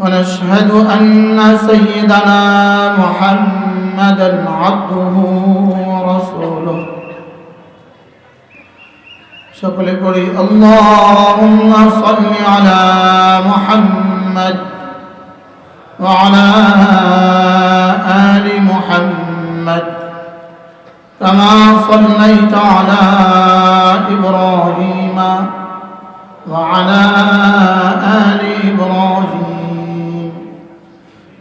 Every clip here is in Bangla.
ونشهد أن سيدنا محمدا عبده ورسوله. شكل قولي اللهم صل على محمد وعلى آل محمد. كما صليت على إبراهيم وعلى آل إبراهيم.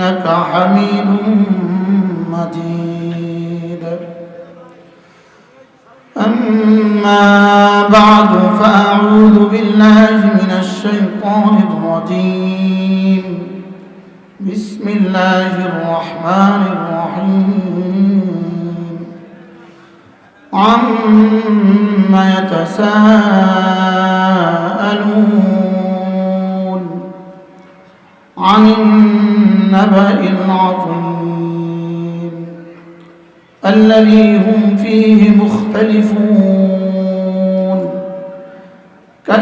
إنك حميد مجيد. أما بعد فأعوذ بالله من الشيطان الرجيم. بسم الله الرحمن الرحيم. عما يتساءلون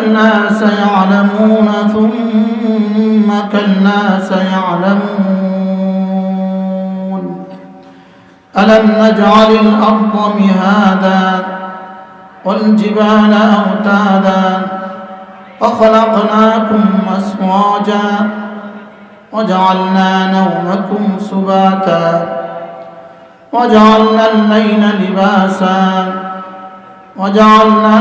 كلا سيعلمون ثم كلا سيعلمون ألم نجعل الأرض مهادا والجبال أوتادا وخلقناكم أسواجا وجعلنا نومكم سباتا وجعلنا الليل لباسا وجعلنا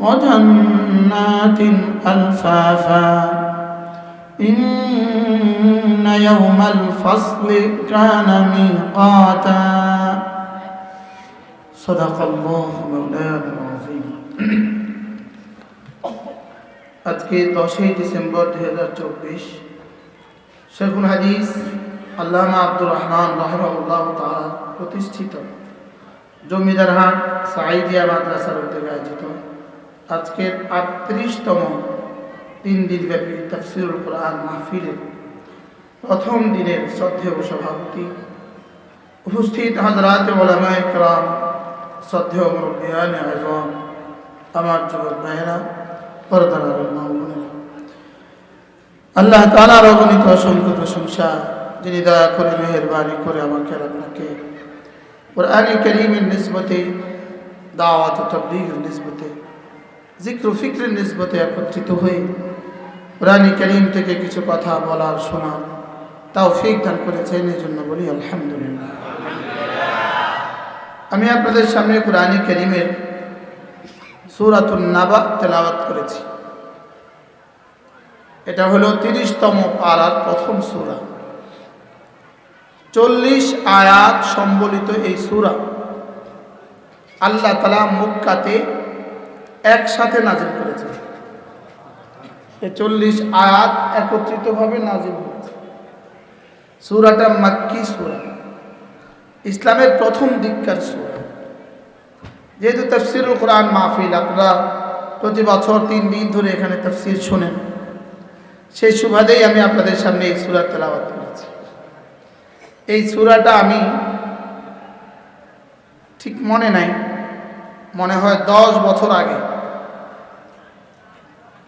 وجنات ألفافا إن يوم الفصل كان ميقاتا صدق الله مولانا العظيم আজকে দশই ডিসেম্বর দুই হাজার চব্বিশ শেখুল হাদিস আল্লামা আব্দুর রহমান রহমাউল্লাহ তালা প্রতিষ্ঠিত জমিদার হাট সাইদিয়া মাদ্রাসার উদ্যোগে আয়োজিত আজকের আটত্রিশতম তিন দিনব্যাপী তফসিরুল কোরআন মাহফিলের প্রথম দিনের শ্রদ্ধেয় সভাপতি উপস্থিত হাজরাত ওলামা ইকরাম শ্রদ্ধেয় মুরব্বিয়ান আজম, আমার যুবক ভাইয়েরা পরদার আল্লাহ তালার অগণিত অসংখ্য প্রশংসা যিনি দয়া করে মেহরবানি করে আমাকে আপনাকে কোরআনে করিমের নিসবতে, দাওয়াত ও তবলিগের নিসবতে জিক্র ফিক্রের নিসবতে একত্রিত হয়ে কোরআনে করিম থেকে কিছু কথা বলার শোনার তাও ফিক দান করেছেন এই জন্য বলি আলহামদুলিল্লাহ। আমি আপনাদের সামনে কোরআনে করিমের সুরাতুল নাবা তেলাওয়াত করেছি। এটা হলো তিরিশতম পাড়ার প্রথম সুরা। চল্লিশ আয়াত সম্বলিত এই সুরা আল্লাহ তালা মুক্কাতে একসাথে নাজিল করেছে। এই চল্লিশ আয়াত একত্রিতভাবে নাজিল হয়েছে। সুরাটা মাক্কি সুরা। ইসলামের প্রথম দিককার সুরা। যেহেতু তফসিরুল কোরআন মাহফিল, আপনারা প্রতি বছর তিন দিন ধরে এখানে তফসির শোনেন। সেই সুবাদেই আমি আপনাদের সামনে এই সুরার তেলাওয়াত করেছি। এই সুরাটা আমি ঠিক মনে নাই, মনে হয় দশ বছর আগে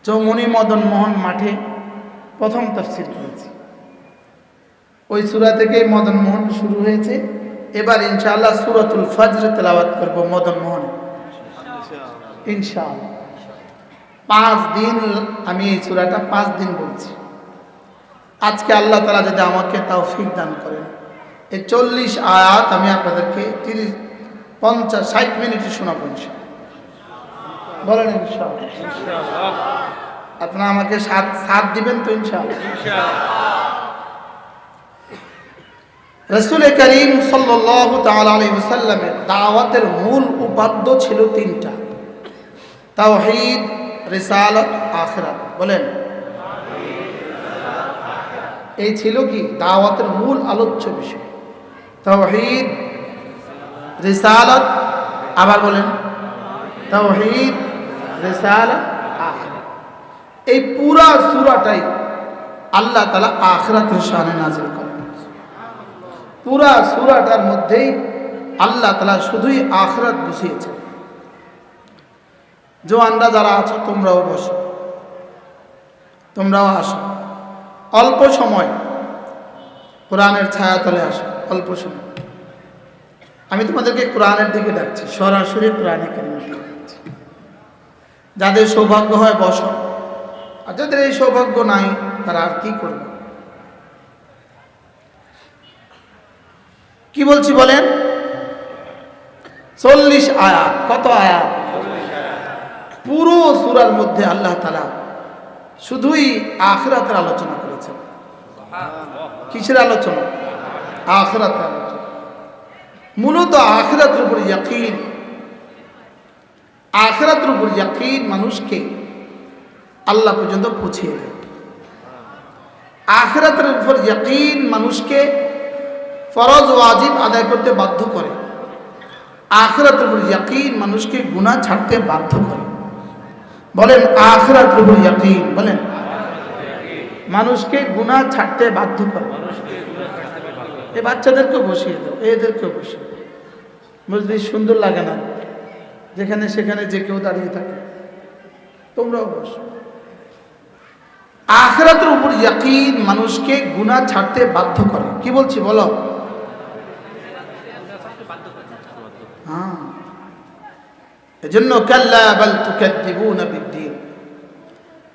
চৌমনি মদন মোহন মাঠে প্রথম তফসির করেছি। ওই সুরা থেকেই মদন মোহন শুরু হয়েছে। এবার ইনশাআল্লাহ সুরাতুল ফজর তেলাওয়াত করব মদন মোহন। ইনশাআল্লাহ। পাঁচ দিন আমি এই সুরাটা পাঁচ দিন বলছি। আজকে আল্লাহ তালা যদি আমাকে তাও ফিক দান করেন। এই চল্লিশ আয়াত আমি আপনাদেরকে তিরিশ, পঞ্চাশ, ষাট মিনিটে শোনাবো ইনশাআল্লাহ। বলেন ইনশাআল্লাহ। আপনারা আমাকে সাত দিবেন তো ইনশাআল্লাহ। রসুল করিম সাল্লামের দাওয়াতের মূল উপাদ্য ছিল তিনটা। তাওহীদ, রিসালত, আখরাত। বলেন। এই ছিল কি? দাওয়াতের মূল আলোচ্য বিষয়। তাওহীদ, রিসালত, আবার বলেন। তাওহীদ এই পুরা সুরাটাই আল্লাহ তালা আখরাতের শানে নাযিল করেন। পুরা সুরাটার মধ্যেই আল্লাহ তালা শুধুই আখরাত বসিয়েছেন। জোয়ানরা যারা আছো, তোমরাও বসো। তোমরাও আসো। অল্প সময় কোরআনের ছায়া তলে আসো, অল্প সময়। আমি তোমাদেরকে কোরআনের দিকে ডাকছি, সরাসরি কোরআনে ডাকছি যাদের সৌভাগ্য হয় বসো। আর যাদের এই সৌভাগ্য নাই, তারা আর কি করবে? কি বলছি বলেন? চল্লিশ আয়াত। কত আয়াত? পুরো সুরার মধ্যে আল্লাহ তালা শুধুই আখরাতের আলোচনা করেছেন। কিসের আলোচনা? আখরাতের আলোচনা। মূলত আখরাতের উপর ইয়াকিন আখরাতের উপর ইয়াকিন মানুষকে আল্লাহ পর্যন্ত পৌঁছিয়ে দেয়। আখরাতের উপর ইয়াকিন মানুষকে ফরজ ওয়াজিব আদায় করতে বাধ্য করে। আখরাতের উপর ইয়াকিন মানুষকে গুনাহ ছাড়তে বাধ্য করে। বলেন, আখরাতের উপর ইয়াকিন, বলেন। মানুষকে গুনাহ ছাড়তে বাধ্য করে। এ বাচ্চাদেরকেও বসিয়ে দাও, এদেরকেও বসিয়ে দাও। বুঝলি সুন্দর লাগে না। যেখানে সেখানে যে কেউ দাঁড়িয়ে থাকে। তোমরাও বসো। আখরাতের উপর ইয়াকিন মানুষকে গুনাহ ছাড়তে বাধ্য করে। কি বলছি বলো? হ্যাঁ। এজন্য কাল্লা বাল তুকাদ্দিবুনা বিদ্দিন।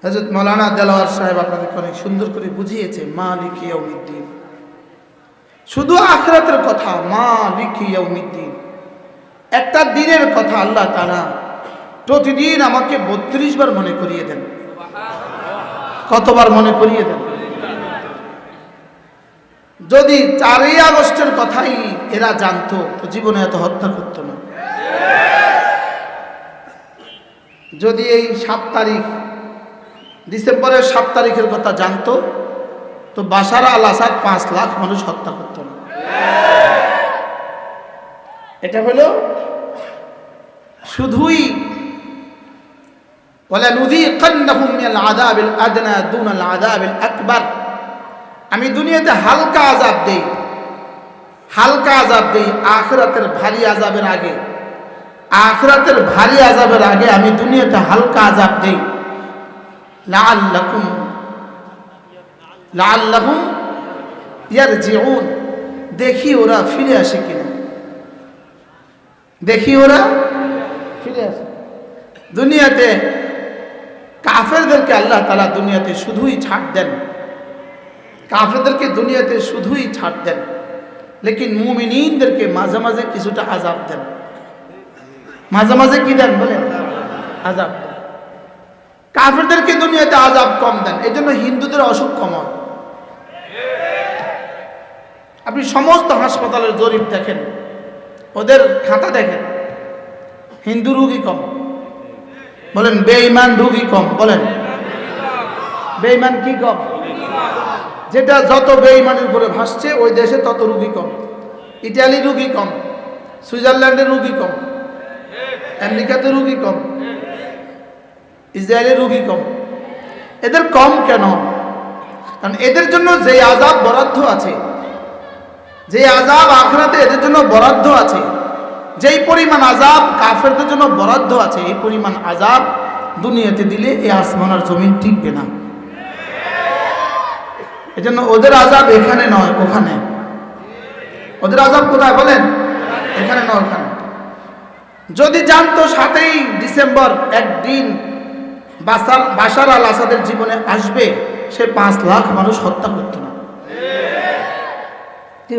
হযরত মাওলানা দেলাওয়ার সাহেব আপনাদেরকে অনেক সুন্দর করে বুঝিয়েছে, মালিক ইয়াউমিদ্দিন। শুধু আখরাতের কথা, মালিক ইয়াউমিদ্দিন। একটা দিনের কথা আল্লাহ তাআলা প্রতিদিন আমাকে বত্রিশ বার মনে করিয়ে দেন। কতবার মনে করিয়ে দেন? যদি চারই আগস্টের কথাই এরা জানতো, তো জীবনে এত হত্যা করতো না। যদি এই সাত তারিখ, ডিসেম্বরের সাত তারিখের কথা জানতো, তো বাসারা আল আসাদ পাঁচ লাখ মানুষ হত্যা করত না। এটা হলো শুধুই বলে নদী আকবার। আমি দুনিয়াতে হালকা আজাব দেই, হালকা আজাব দেই, আখরাতের ভারী আজাবের আগে। আখরাতের ভারী আজাবের আগে আমি দুনিয়াতে হালকা আজাব দেই। লাল লখুম লাল লাআল্লাকুম, লাআল্লাহুম ইয়ারজিউন। দেখি ওরা ফিরে আসে কিনা। দেখি ওরা। ফিরে আসে। দুনিয়াতে কাফেরদেরকে আল্লাহ তালা দুনিয়াতে শুধুই ছাড় দেন। কাফেরদেরকে দুনিয়াতে শুধুই ছাড় দেন। লেকিন মুমিনদেরকে মাঝে মাঝে কিছুটা আজাব দেন। মাঝে মাঝে কি দেন বলেন? আজাব কাফেরদেরকে দুনিয়াতে আজাব কম দেন। এই জন্য হিন্দুদের অসুখ কম হয় আপনি সমস্ত হাসপাতালের জরিপ দেখেন। ওদের খাতা দেখেন। হিন্দু রুগী কম। বলেন, বেঈমান রুগী কম, বলেন। বেঈমান কি কম? যেটা যত বেঈমানের উপরে ভাসছে, ওই দেশে তত রুগী কম। ইটালি রুগী কম, সুইজারল্যান্ডে রুগী কম, আমেরিকাতে রুগী কম, ইসরায়েলে রুগী কম। এদের কম কেন? কারণ এদের জন্য যে আজাব বরাদ্দ আছে যে আজাব আখরাতে এদের জন্য বরাদ্দ আছে, যেই পরিমাণ আজাব কাফেরদের জন্য বরাদ্দ আছে, এই পরিমাণ আজাব দুনিয়াতে দিলে এই আসমান আর জমিন টিকবে না। এজন্য ওদের আজাব এখানে নয়, ওখানে। ওদের আজাব কোথায় বলেন? এখানে নয়, ওখানে। যদি জানতো সাতই ডিসেম্বর একদিন বাসার বাসার আল আসাদের জীবনে আসবে, সে পাঁচ লাখ মানুষ হত্যা করত না। কি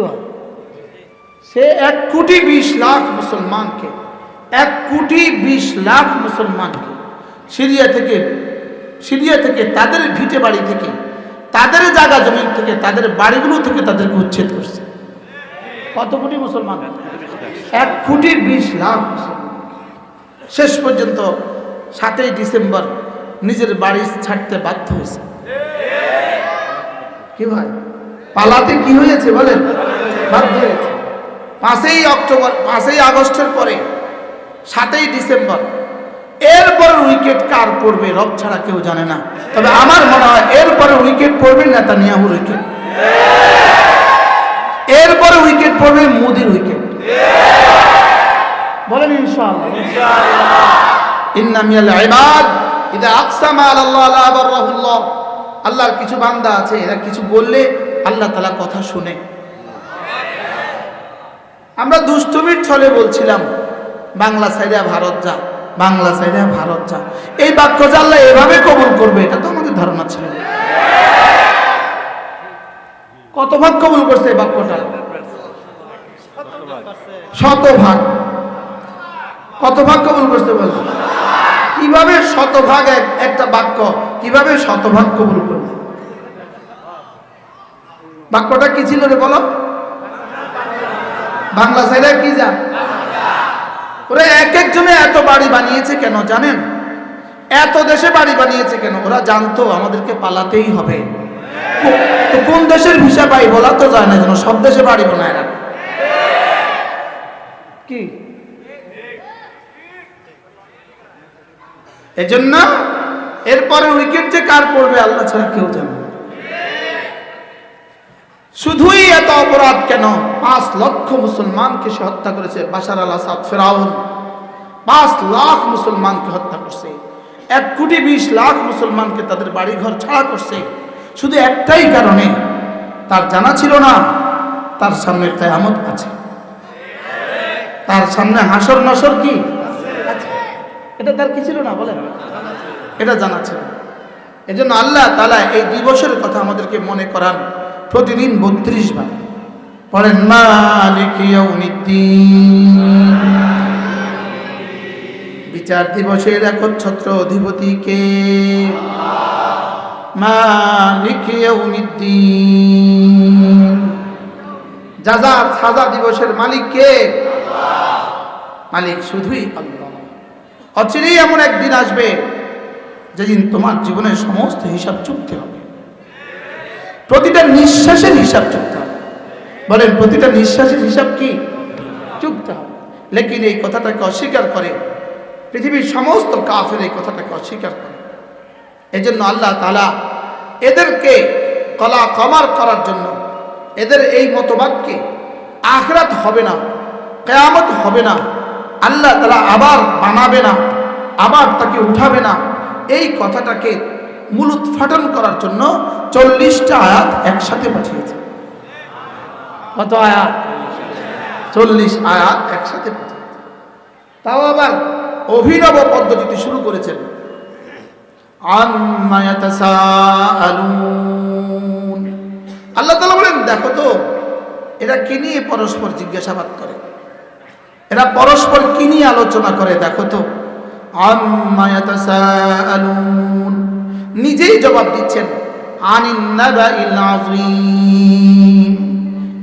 সে এক কোটি বিশ লাখ মুসলমানকে, এক কোটি বিশ লাখ মুসলমানকে সিরিয়া থেকে সিরিয়া থেকে তাদের ভিটে বাড়ি থেকে, তাদের জায়গা জমিন থেকে, তাদের বাড়িগুলো থেকে তাদেরকে উচ্ছেদ করছে। কত কোটি মুসলমান? এক কোটি বিশ লাখ শেষ পর্যন্ত সাতই ডিসেম্বর নিজের বাড়ি ছাড়তে বাধ্য হয়েছে। কি ভাই? পালাতে কি হয়েছে বলেন? পাঁচই অক্টোবর, পাঁচই আগস্টের পরে, সাতই ডিসেম্বর এরপর উইকেট কার পড়বে রব ছাড়া কেউ জানে না। তবে আমার মনে হয় এরপরে উইকেট পড়বে নেতানিয়াহুর উইকেট। এরপরে উইকেট পড়বে মোদির উইকেট। বলেন ইনশাআল্লাহ। আকসামা আল্লাহর কিছু বান্দা আছে, এরা কিছু বললে আল্লাহ তাআলা কথা শুনে। আমরা দুষ্টমির ছলে বলছিলাম, বাংলা সাইডা ভারত যা, বাংলা সাইডা ভারত যা। এই বাক্য যে আল্লাহ এভাবে কবুল করবে, এটা তো আমাদের ধারণা ছিল কত ভাগ কবুল করছে এই বাক্যটা? শতভাগ। কত ভাগ কবুল করতে বলছে কীভাবে শতভাগ এক- একটা বাক্য, কীভাবে শতভাগ কবুল করবে? বাক্যটা কি ছিল রে বলো? বাংলা সাইডে কি যা? ওরা এক একজনে এত বাড়ি বানিয়েছে কেন জানেন? এত দেশে বাড়ি বানিয়েছে কেন? ওরা জানতো আমাদেরকে পালাতেই হবে। তো কোন দেশের ভিসা পাই বলা তো যায় না যেন, সব দেশে বাড়ি বানায় রাখে। কি? এজন্য এরপরে উইকেট যে কার পড়বে আল্লাহ ছাড়া কেউ জানে না। শুধুই এত অপরাধ কেন? পাঁচ লক্ষ মুসলমানকে সে হত্যা করেছে বাসার আল আসাদ ফেরাউন। পাঁচ লাখ মুসলমানকে হত্যা করছে। এক কোটি বিশ লাখ মুসলমানকে তাদের বাড়িঘর ছাড়া করছে। শুধু একটাই কারণে তার জানা ছিল না, তার সামনে কেয়ামত আছে। তার সামনে হাসর নাসর কি? এটা তার কি ছিল না? বলেন। এটা জানা ছিল। এজন্য আল্লাহ তালা এই দিবসের কথা আমাদেরকে মনে করান। প্রতিদিন বত্রিশ বার পড়েন, মালিক ইয়াউমিদ্দিন। বিচার দিবসের একচ্ছত্র অধিপতি কে? মালিক ইয়াউমিদ্দিন। যাজা সাজা দিবসের মালিক কে? মালিক শুধুই আল্লাহ। অচিরেই এমন একদিন আসবে যেদিন তোমার জীবনের সমস্ত হিসাব চুক্তি হবে। প্রতিটা নিঃশ্বাসের হিসাব চুক্তি হবে। বলেন, প্রতিটা নিঃশ্বাসের হিসাব কি? চুক্তি হবে। লেকিন এই কথাটাকে অস্বীকার করে, পৃথিবীর সমস্ত কাফের এই কথাটাকে অস্বীকার করে। এই জন্য আল্লাহ তালা এদেরকে কলা কমার করার জন্য, এদের এই মতবাদকে আখরাত হবে না, কেয়ামত হবে না, আল্লাহ তালা আবার বানাবে না, আবার তাকে উঠাবে না, এই কথাটাকে মূল উৎফাটন করার জন্য চল্লিশটা আয়াত একসাথে পাঠিয়েছে। কত আয়াত? চল্লিশ আয়াত একসাথে পাঠিয়েছে। তাও আবার অভিনব পদ্ধতিতে শুরু করেছেন। আল্লাহ বলেন দেখো তো এরা কি নিয়ে পরস্পর জিজ্ঞাসাবাদ করে? এরা পরস্পর কি নিয়ে আলোচনা করে দেখো তো? আম্মা ইয়াতাসাআলুন। নিজেই জবাব দিচ্ছেন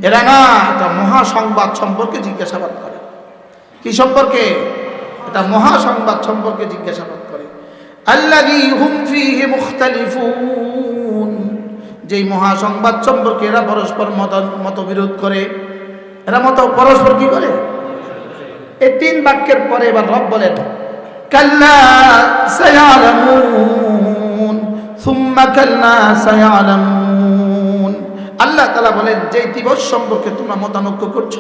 এরা না এটা মহা সংবাদ সম্পর্কে জিজ্ঞাসাবাদ করে। কি সম্পর্কে? এটা মহা সংবাদ সম্পর্কে জিজ্ঞাসাবাদ করে। যেই মহা সংবাদ সম্পর্কে এরা পরস্পর মত, মতবিরোধ করে। এরা মত পরস্পর কি করে? এই তিন বাক্যের পরে এবার রব বলেন, কাল্লা আল্লাহ তালা বলেন যে দিবস সম্পর্কে তোমরা মতানক্য করছ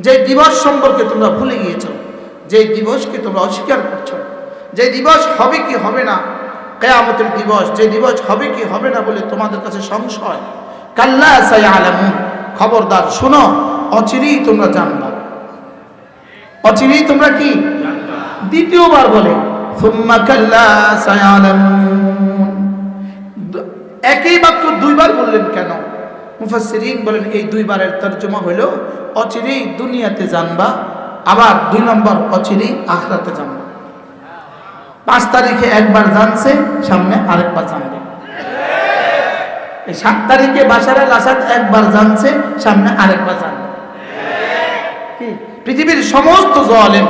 যে দিবস সম্পর্কে তোমরা ভুলে গিয়েছ যে দিবসকে তোমরা অস্বীকার করছ যে দিবস হবে কি হবে না, কেয়ামতের দিবস যে দিবস হবে কি হবে না বলে তোমাদের কাছে সংশয়, কাল্লা সাই আলামুন খবরদার, শোনো, অচিরেই তোমরা জানবা। অচিরেই তোমরা কি? দ্বিতীয়বার বলে, সুম্মা কাল্লা সায়ালামুন। দু- একই বাক্য দুইবার বললেন কেন? মুফাসসিরিন বলেন, এই দুইবারের তর্জমা হলো অচিরেই দুনিয়াতে জানবা, আবার দুই নম্বর অচিরেই আখরাতে জানবা। পাঁচ তারিখে একবার জানছে, সামনে আরেকবার জানবে। এই সাত তারিখে বাসার আল আসাদ একবার জানছে, সামনে আরেকবার জানবে? পৃথিবীর সমস্ত জলেম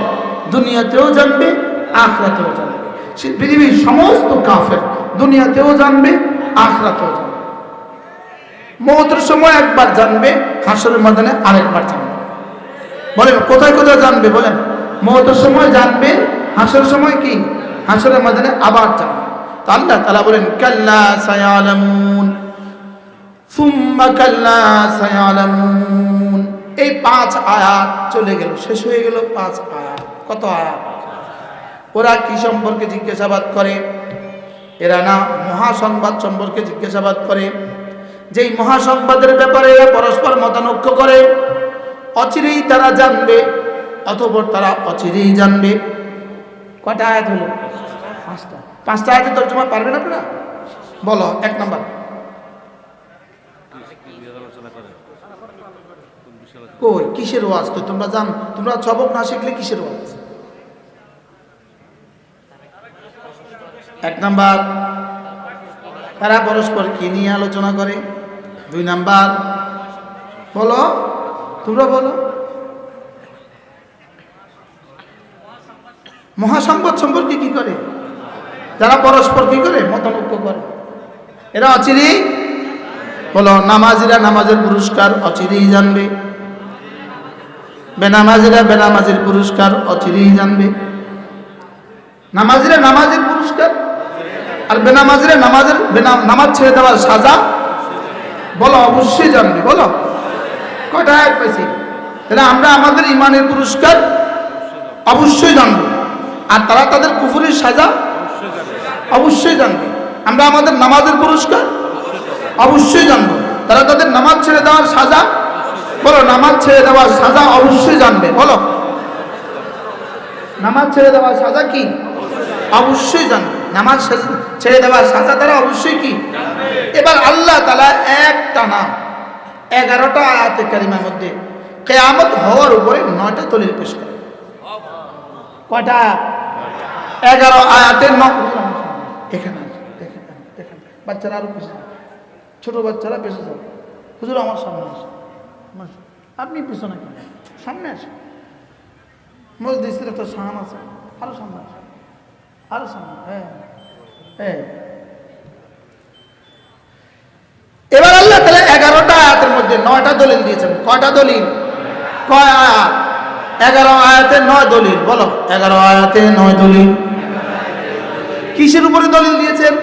দুনিয়াতেও জানবে, আখরাতেও জানবে। পৃথিবীর সমস্ত কাফের দুনিয়াতেও জানবে আখরাতেও জানবে মৌতের সময় একবার জানবে হাসরের ময়দানে আরেকবার জানবে। বলেন, কোথায় কোথায় জানবে? বলেন, মৌতের সময় জানবে হাসরের সময় কি? হাসরের ময়দানে আবার জানবে। আল্লাহ তালা বলেন, কাল্লা সায়ালামুন, সুম্মা কাল্লা সায়ালামুন। এই পাঁচ আয়াত চলে গেল, শেষ হয়ে গেল পাঁচ আয়াত। কত আয়াত? ওরা কি সম্পর্কে জিজ্ঞাসাবাদ করে? এরা না মহাসংবাদ সম্পর্কে জিজ্ঞাসাবাদ করে। যেই মহাসংবাদের ব্যাপারে পরস্পর মতানক্য করে, অচিরেই তারা জানবে, অতঃপর তারা অচিরেই জানবে। কটা আয়াত হলো? পাঁচটা। পাঁচটা আয়াতের তর্জমা পারবেন আপনারা? বলো, এক নম্বর। কই, কিসের ওয়াজ? তো তোমরা জান, তোমরা সবক না শিখলে কিসের ওয়াজ? এক নাম্বার, তারা পরস্পর কি নিয়ে আলোচনা করে? দুই নাম্বার, বলো, তোমরা বলো। মহাসংবাদ সম্পর্কে কি করে? যারা পরস্পর কি করে? মতানক্য করে। এরা অচিরেই, বলো, নামাজিরা নামাজের পুরস্কার অচিরেই জানবে। বেনামাজিরা বেনামাজের পুরস্কার অচিরেই জানবে। নামাজিরা নামাজের পুরস্কার আর বেনামাজিরা নামাজের নামাজ ছেড়ে দেওয়ার সাজা? বলো, অবশ্যই জানবে, বলো। কয়টা এক পেয়েছি? তাহলে আমরা আমাদের ইমানের পুরস্কার অবশ্যই জানব। আর তারা তাদের কুফুরের সাজা? অবশ্যই জানবে। আমরা আমাদের নামাজের পুরস্কার? অবশ্যই জানব। তারা তাদের নামাজ ছেড়ে দেওয়ার সাজা? বলো, নামাজ ছেড়ে দেওয়ার সাজা অবশ্যই জানবে, বলো। নামাজ ছেড়ে দেওয়ার সাজা কি? অবশ্যই জানবে। নামাজ ছেড়ে দেওয়ার সাজা তারা অবশ্যই কি? এবার আল্লাহ তালা এক টানা এগারোটা আয়াতে কারিমার মধ্যে কেয়ামত হওয়ার উপরে নয়টা দলিল পেশ করে। কয়টা? এগারো আয়াতের ন এখানে। বাচ্চারা আরও যাবে। ছোট বাচ্চারা পেছনে যাবে। হুজুর, আমার সামনে আসে। আপনি পিছনে সামনে আসেন মসজিদের একটা সাহান আছে। আরও সামনে আসে। আরও হ্যাঁ হ্যাঁ। এবার আল্লাহ তাহলে এগারোটা আয়াতের মধ্যে নয়টা দলিল দিয়েছেন। কয়টা দলিল? কয় আয়াত? এগারো আয়াতে নয় দলিল, বলো। এগারো আয়াতে নয় দলিল। কিসের উপরে দলিল দিয়েছেন?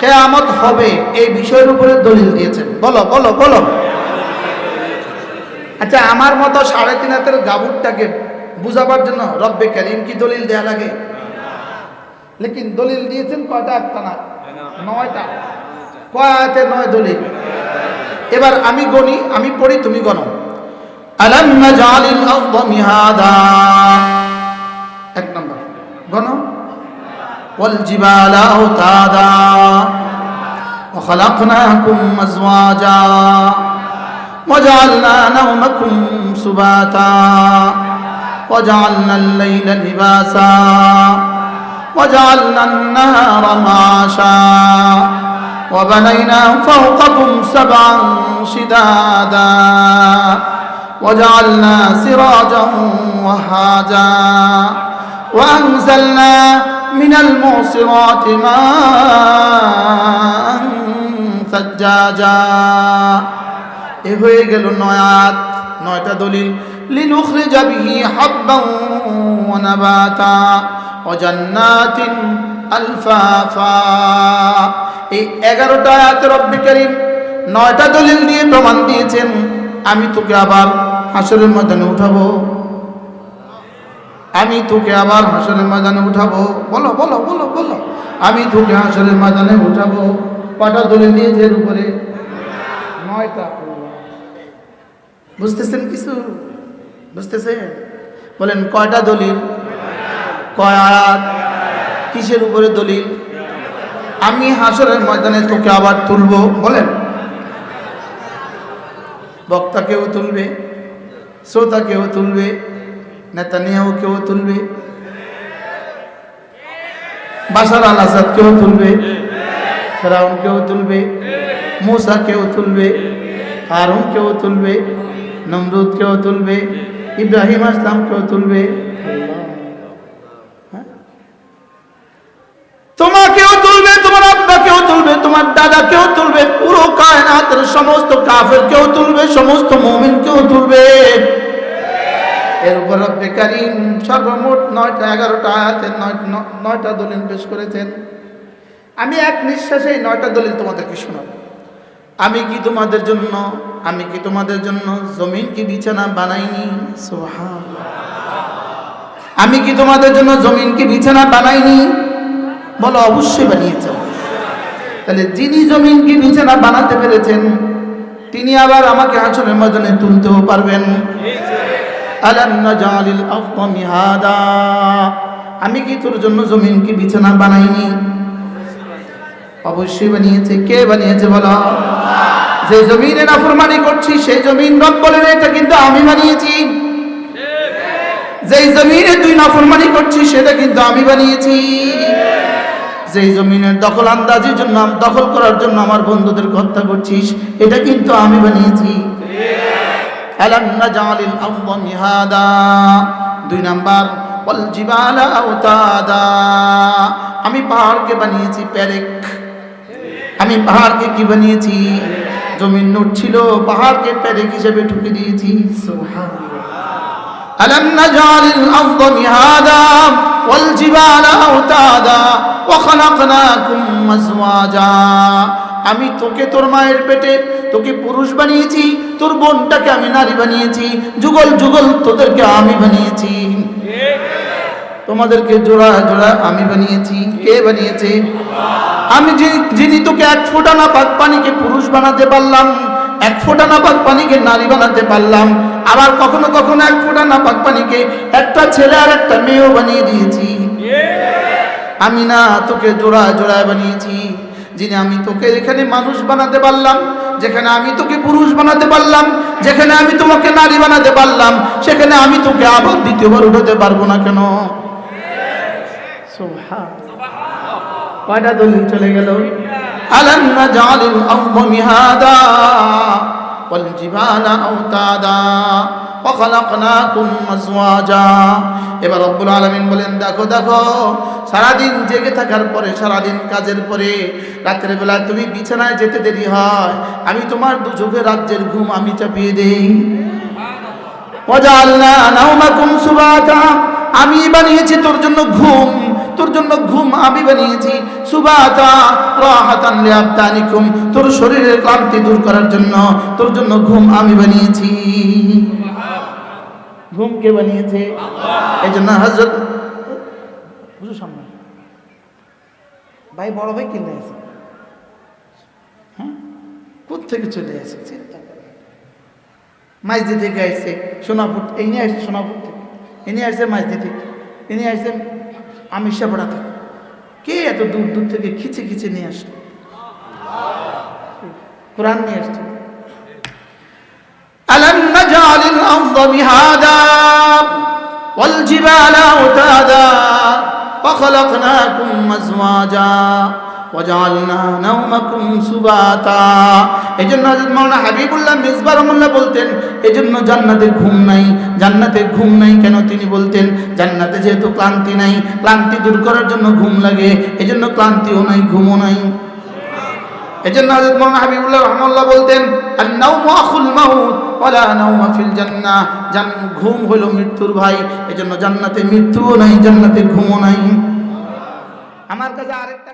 কেয়ামত হবে, এই বিষয়ের উপরে দলিল দিয়েছেন। বলো বলো বলো। আচ্ছা আমার মতো সাড়ে তিন হাতের গাবুরটাকে বুঝাবার জন্য রব্বে করিম কি দলিল দেয়া লাগে? লেকিন দলিল দিয়েছেন কয়টা একটা না নয়টা কয় আয়াতে নয় দলিল এবার আমি গণি আমি পড়ি তুমি গণো আলাম নাজালিল আরদ মিহাদা এক নম্বর গণো والجبال أوتادا وخلقناكم أزواجا وجعلنا نومكم سباتا وجعلنا الليل لباسا وجعلنا النهار معاشا وبنينا فوقكم سبعا شدادا وجعلنا سراجا وهاجا وأنزلنا من المعصرات ماء ثجاجا এ হয়ে গেল নয়াত নয়টা দলিল হাব্বান ওয়া নাবাতা ওয়া জান্নাতিন আলফাফা এই 11টা আয়াতে রব্বি করিম নয়টা দলিল দিয়ে প্রমাণ দিয়েছেন। আমি তোকে আবার হাসরের ময়দানে উঠাবো। আমি তোকে আবার হাসরের ময়দানে উঠাবো। বলো বলো বলো বলো। আমি তোকে হাসরের ময়দানে উঠাবো। কটা দলিল দিয়েছে এর উপরে? নয়টা। বুঝতেছেন কিছু? বুঝতেছেন বলেন, কয়টা দলিল? কয় আয়াত? কিসের উপরে দলিল? আমি হাসরের ময়দানে তোকে আবার তুলবো, বলেন। বক্তা কেউ তুলবে শ্রোতা কেউ তুলবে নেতা নিয়েও কেউ তুলবে বাসার আল আসাদ কেউ তুলবে, ফেরাউন কেউ তুলবে, মুসা কেউ তুলবে, হারুন কেউ তুলবে, নমরুদ কেউ তুলবে ইব্রাহিম আসলাম কেউ তুলবে? হ্যাঁ? তোমাকেও তুলবে, তোমার আব্বাকেও তুলবে, তোমার দাদাকেও তুলবে, পুরো কায়নাতের সমস্ত কাফের কেউ তুলবে, সমস্ত মমিন কেউ তুলবে। এর উপর রব্বে কারিম সর্বমোট নয়টা, এগারোটা আয়াতের নয় নয়টা দলিল পেশ করেছেন। আমি এক নিঃশ্বাসে নয়টা দলিল তোমাদেরকে শোনাব। আমি কি তোমাদের জন্য আমি কি তোমাদের জন্য জমিন কি বিছানা বানাইনি? আমি কি তোমাদের জন্য জমিন কি বিছানা বানাইনি? বলো, অবশ্যই বানিয়েছে। তাহলে যিনি জমিন কি বিছানা বানাতে পেরেছেন, তিনি আবার আমাকে আসনের ময়দানে তুলতেও পারবেন। আমি কি তোর জন্য জমিন কি বিছানা বানাইনি? অবশ্যই বানিয়েছে। কে বানিয়েছে বলো? যে জমিনে নাফরমানি করছি, সেই জমিন রব বলেন এটা কিন্তু আমি বানিয়েছি। যেই জমিনে তুই নাফরমানি করছিস, সেটা কিন্তু আমি বানিয়েছি। যেই জমিনের দখল আন্দাজের জন্য, দখল করার জন্য আমার বন্ধুদের হত্যা করছিস, এটা কিন্তু আমি বানিয়েছি। দুই নাম্বার আমি পাহাড়কে বানিয়েছি প্যারেক আমি পাহাড়কে কি বানিয়েছি? জমিন নোট ছিল পাহাড়কে প্যারেক হিসেবে ঠুকে দিয়েছি ألم نجعل الأرض مهادا والجبال أوتادا وخلقناكم أزواجا আমি তোকে তোর মায়ের পেটে তোকে পুরুষ বানিয়েছি তোর বোনটাকে আমি নারী বানিয়েছি যুগল যুগল তোদেরকে আমি বানিয়েছি তোমাদেরকে জোড়া জোড়া আমি বানিয়েছি। কে বানিয়েছে? আমি যিনি- তোকে এক ফোঁটা না পাক পানিকে পুরুষ বানাতে পারলাম, এক ফোঁটা না পাক পানিকে নারী বানাতে পারলাম, আবার কখনো কখনো এক ফোঁটা না পাক পানিকে একটা ছেলে আর একটা মেয়েও বানিয়ে দিয়েছি। আমি না তোকে জোড়া জোড়ায় বানিয়েছি, যিনি আমি তোকে এখানে মানুষ বানাতে পারলাম, যেখানে আমি তোকে পুরুষ বানাতে পারলাম, যেখানে আমি তোমাকে নারী বানাতে পারলাম, সেখানে আমি তোকে আবার দ্বিতীয়বার উঠাতে পারব না কেন? কয়টা দলিল চলে গেল? আলাম নাজালিল আরদ মিহাদা ওয়াল জিবালা আওতাদা ওয়া খালাকনাকুম আজওয়াজা এবার রব্বুল আলামিন বলেন দেখো দেখো সারাদিন জেগে থাকার পরে সারাদিন কাজের পরে রাতের বেলা তুমি বিছানায় যেতে দেরি হয়। আমি তোমার দু চোখে রাজ্যের ঘুম আমি চাপিয়ে দেই। ওয়াজালনা নাওমাকুম সুবাতা। আমি বানিয়েছি তোর জন্য ঘুম। তোর জন্য ঘুম আমি বানিয়েছি। সুবাতা রাহাতান লিআবদানিকুম। তোর শরীরের ক্লান্তি দূর করার জন্য তোর জন্য ঘুম আমি বানিয়েছি। ঘুম কে বানিয়েছে? এই জন্য হজরত বুঝো সামনে। ভাই বড় ভাই কিনে আছে। হ্যাঁ? কোথেকে চলে আসে? চিন্তা মাইজদি থেকে আসছে সোনাপুর এই নিয়ে আসছে সোনাপুর থেকে। এ নিয়ে আসছে মাইজদি। থেকে এ নিয়ে আসছে আমিষাপাড়া থেকে কে এত দূর দূর থেকে খিচে খিচে নিয়ে আসলো কোরআন নিয়ে আসছে ألم نجعل الأرض مهادا والجبال أوتادا وخلقناكم أزواجا وجعلنا نومكم سباتا এই জন্য হযরত মাওলানা হাবিবুল্লাহ মিসবার রহমাল্লাহ বলতেন এই জন্য জান্নাতে ঘুম নাই জান্নাতে ঘুম নাই কেন তিনি বলতেন জান্নাতে যেহেতু ক্লান্তি নাই ক্লান্তি দূর করার জন্য ঘুম লাগে এই জন্য ক্লান্তিও নাই ঘুমও নাই এজন্য হযরত মাওলানা হাবিবুল্লাহ রহমাল্লাহ বলতেন আন-নাওমু আখুল মাউত ওয়ালা নাওমা ফিল জান্নাহ জান ঘুম হলো মৃত্যুর ভাই এজন্য জান্নাতে মৃত্যুও নাই জান্নাতে ঘুমও নাই আমার কাছে আরেকটা